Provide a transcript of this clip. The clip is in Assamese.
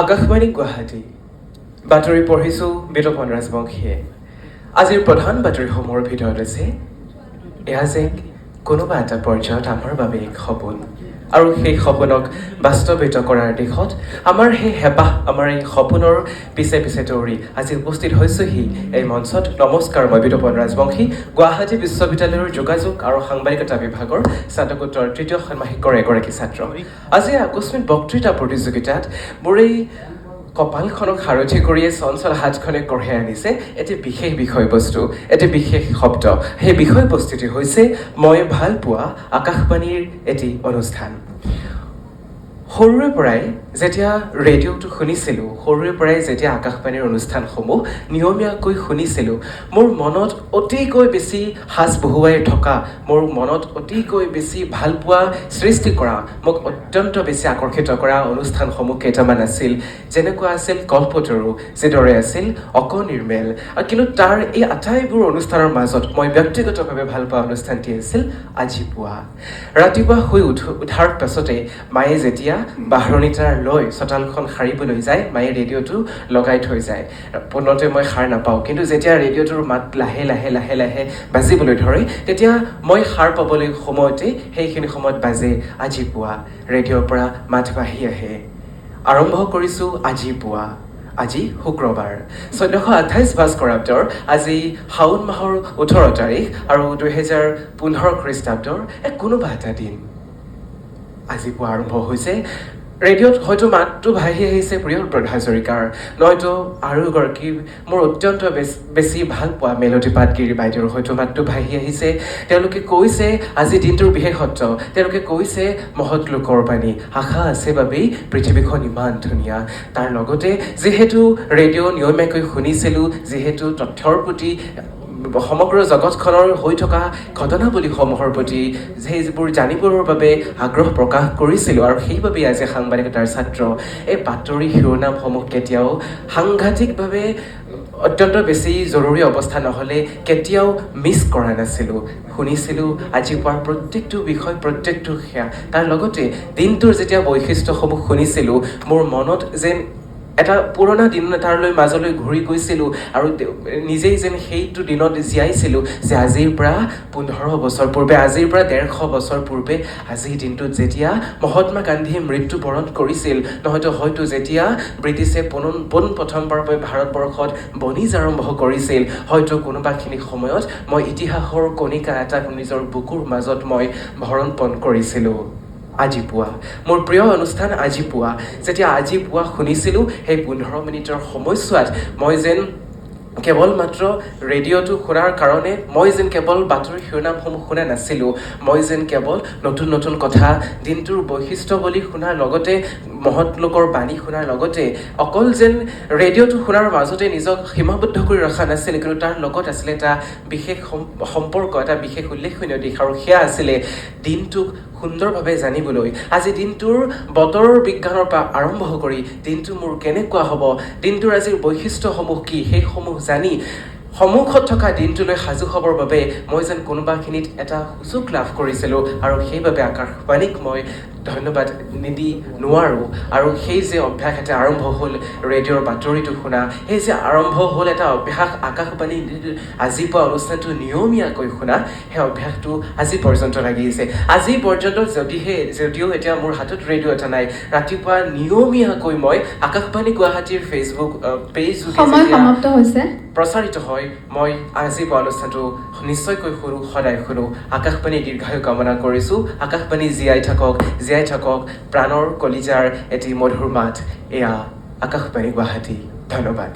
আকাশবাণী গুৱাহাটী। বাতৰি পঢ়িছোঁ বিতপন ৰাজবংশীয়ে আজিৰ প্ৰধান বাতৰিসমূহৰ ভিতৰত আছে এয়া যে কোনোবা এটা পৰ্যায়ত আমাৰ বাবে এক সপোন। আৰু সেই সপোনক বাস্তৱায়িত কৰাৰ দিশত আমাৰ সেই হেঁপাহ আমাৰ এই সপোনৰ পিছে পিছে দৌৰি আজি উপস্থিত হৈছোহি এই মঞ্চত। নমস্কাৰ মই বিতপন ৰাজবংশী গুৱাহাটী বিশ্ববিদ্যালয়ৰ যোগাযোগ আৰু সাংবাদিকতা বিভাগৰ স্নাতকোত্তৰ তৃতীয় ষান্মাসিকৰ এগৰাকী ছাত্ৰ। আজি আকস্মিক বক্তৃতা প্ৰতিযোগিতাত মোৰ এই কপালখনক সাৰথি কৰিয়ে চঞ্চল হাতখনে কঢ়িয়াই আনিছে এটি বিশেষ বিষয়বস্তু এটি বিশেষ শব্দ। সেই বিষয়বস্তুটি হৈছে মই ভাল পোৱা আকাশবাণীৰ এটি অনুষ্ঠান। সৰুৰে পৰাই যেতিয়া ৰেডিঅ'টো শুনিছিলোঁ সৰুৰে পৰাই যেতিয়া আকাশবাণীৰ অনুষ্ঠানসমূহ নিয়মীয়াকৈ শুনিছিলোঁ মোৰ মনত অতিকৈ বেছি সাজ বহুৱাই থকা মোৰ মনত অতিকৈ বেছি ভাল পোৱা সৃষ্টি কৰা মোক অত্যন্ত বেছি আকৰ্ষিত কৰা অনুষ্ঠানসমূহ কেইটামান আছিল। যেনেকুৱা আছিল কল্পতৰু যিদৰে আছিল অকনিৰ্মেল। কিন্তু তাৰ এই আটাইবোৰ অনুষ্ঠানৰ মাজত মই ব্যক্তিগতভাৱে ভাল পোৱা অনুষ্ঠানটি আছিল আজি পুৱা ৰাতিপুৱা শুই উঠ উঠাৰ পাছতে মায়ে যেতিয়া বাঢ়নিটাৰ লৈ চোতালখন সাৰিবলৈ যায় মায়ে ৰেডিঅ'টো লগাই থৈ যায়। পোনতে মই সাৰ নাপাওঁ কিন্তু যেতিয়া ৰেডিঅ'টোৰ মাত লাহে লাহে লাহে লাহে বাজিবলৈ ধৰে তেতিয়া মই সাৰ পাবলৈ সময়তে সেইখিনি সময়ত বাজে আজি পুৱা ৰেডিঅ'ৰ পৰা মাত বাঢ়ি আহে। আৰম্ভ কৰিছোঁ আজি পুৱা আজি শুক্ৰবাৰ। চৈধ্যশ আঠাইছ ভাস্কৰাব্দৰ আজি শাওণ মাহৰ ওঠৰ তাৰিখ আৰু দুহেজাৰ পোন্ধৰ খ্ৰীষ্টাব্দৰ এক কোনোবা এটা দিন। আজি পুৱা আৰম্ভ হৈছে। ৰেডিঅ'ত হয়তো মাতটো ভাহি আহিছে প্ৰিয়প্ৰদ হাজৰিকাৰ নহয়তো আৰু এগৰাকী মোৰ অত্যন্ত বেছ- বেছি ভাল পোৱা মেলডী পাটগিৰি বাইদেউৰ হয়তো মাতটো ভাহি আহিছে। তেওঁলোকে কৈছে আজি দিনটোৰ বিশেষত্ব। তেওঁলোকে কৈছে মহৎ লোকৰ বাণী। আশা আছে বাবেই পৃথিৱীখন ইমান ধুনীয়া। তাৰ লগতে যিহেতু ৰেডিঅ' নিয়মীয়াকৈ শুনিছিলোঁ যিহেতু তথ্যৰ প্ৰতি সমগ্ৰ জগতখনৰ হৈ থকা ঘটনাৱলীসমূহৰ প্ৰতি সেইবোৰ জানিবৰ বাবে আগ্ৰহ প্ৰকাশ কৰিছিলোঁ আৰু সেইবাবেই আজি সাংবাদিকতাৰ ছাত্ৰ এই বাতৰি শিৰোনামসমূহ কেতিয়াও সাংঘাতিকভাৱে অত্যন্ত বেছি জৰুৰী অৱস্থা নহ'লে কেতিয়াও মিছ কৰা নাছিলোঁ। শুনিছিলোঁ আজি পোৱাৰ প্ৰত্যেকটো বিষয় প্ৰত্যেকটো সেয়া। তাৰ লগতে দিনটোৰ যেতিয়া বৈশিষ্ট্যসমূহ শুনিছিলোঁ মোৰ মনত যেন এটা পুৰণা দিন এটালৈ মাজলৈ ঘূৰি গৈছিলোঁ আৰু নিজেই যেন সেইটো দিনত জীয়াইছিলোঁ যে আজিৰ পৰা পোন্ধৰ বছৰ পূৰ্বে আজিৰ পৰা ডেৰশ বছৰ পূৰ্বে আজিৰ দিনটোত যেতিয়া মহাত্মা গান্ধীয়ে মৃত্যুবৰণ কৰিছিল নহয়তো হয়তো যেতিয়া ব্ৰিটিছে পোন পোন প্ৰথমবাৰৰ বাবে ভাৰতবৰ্ষত বনিজ আৰম্ভ কৰিছিল হয়তো কোনোবাখিনি সময়ত মই ইতিহাসৰ কণিকা এটা নিজৰ বুকুৰ মাজত মই ভৰণ পণ কৰিছিলোঁ। আজি পুৱা। মোৰ প্ৰিয় অনুষ্ঠান আজি পুৱা। যেতিয়া আজি পুৱা শুনিছিলোঁ সেই পোন্ধৰ মিনিটৰ সময়ছোৱাত মই যেন কেৱল মাত্ৰ ৰেডিঅ'টো শুনাৰ কাৰণে মই যেন কেৱল বাতৰি শিৰোনামসমূহ শুনা নাছিলোঁ মই যেন কেৱল নতুন নতুন কথা দিনটোৰ বৈশিষ্ট্যৱলী শুনাৰ লগতে মহৎ লোকৰ বাণী শুনাৰ লগতে অকল যেন ৰেডিঅ'টো শুনাৰ মাজতে নিজক সীমাবদ্ধ কৰি ৰখা নাছিল কিন্তু তাৰ লগত আছিলে এটা বিশেষ সম- সম্পৰ্ক এটা বিশেষ উল্লেখনীয় দিশ। আৰু সেয়া আছিলে দিনটোক সুন্দৰভাৱে জানিবলৈ। আজি দিনটোৰ বতৰ বিজ্ঞানৰ পৰা আৰম্ভ কৰি দিনটো মোৰ কেনেকুৱা হ'ব দিনটোৰ আজিৰ বৈশিষ্ট্যসমূহ কি সেইসমূহ জানি সন্মুখত থকা দিনটোলৈ সাজু হ'বৰ বাবে মই যেন কোনোবাখিনিত এটা সুযোগ লাভ কৰিছিলোঁ। আৰু সেইবাবে আকাশবাণীক মই ধন্যবাদ নিদি নোৱাৰোঁ। আৰু সেই যে অভ্যাস এটা আৰম্ভ হ'ল ৰেডিঅ'ৰ বাতৰিটো শুনা সেই যে আৰম্ভ হ'ল এটা অভ্যাস আকাশবাণী আজি পোৱা অনুষ্ঠানটো নিয়মীয়াকৈ শুনা সেই অভ্যাসটো আজি পৰ্যন্ত লাগি আছে। আজি পৰ্যন্ত যদিহে যদিও এতিয়া মোৰ হাতত ৰেডিঅ' এটা নাই ৰাতিপুৱা নিয়মীয়াকৈ মই আকাশবাণী গুৱাহাটীৰ ফেচবুক পেজ সমাপ্ত হৈছে। প্ৰচাৰিত হয় মই আজি পোৱা অনুষ্ঠানটো নিশ্চয়কৈ শুনো সদায় শুনো। আকাশবাণী দীৰ্ঘায়ু কামনা কৰিছোঁ। আকাশবাণী জীয়াই থাকক জীয়াই থাকক প্ৰাণৰ কলিজাৰ এটি মধুৰ মাত। এয়া আকাশবাণী গুৱাহাটী। ধন্যবাদ।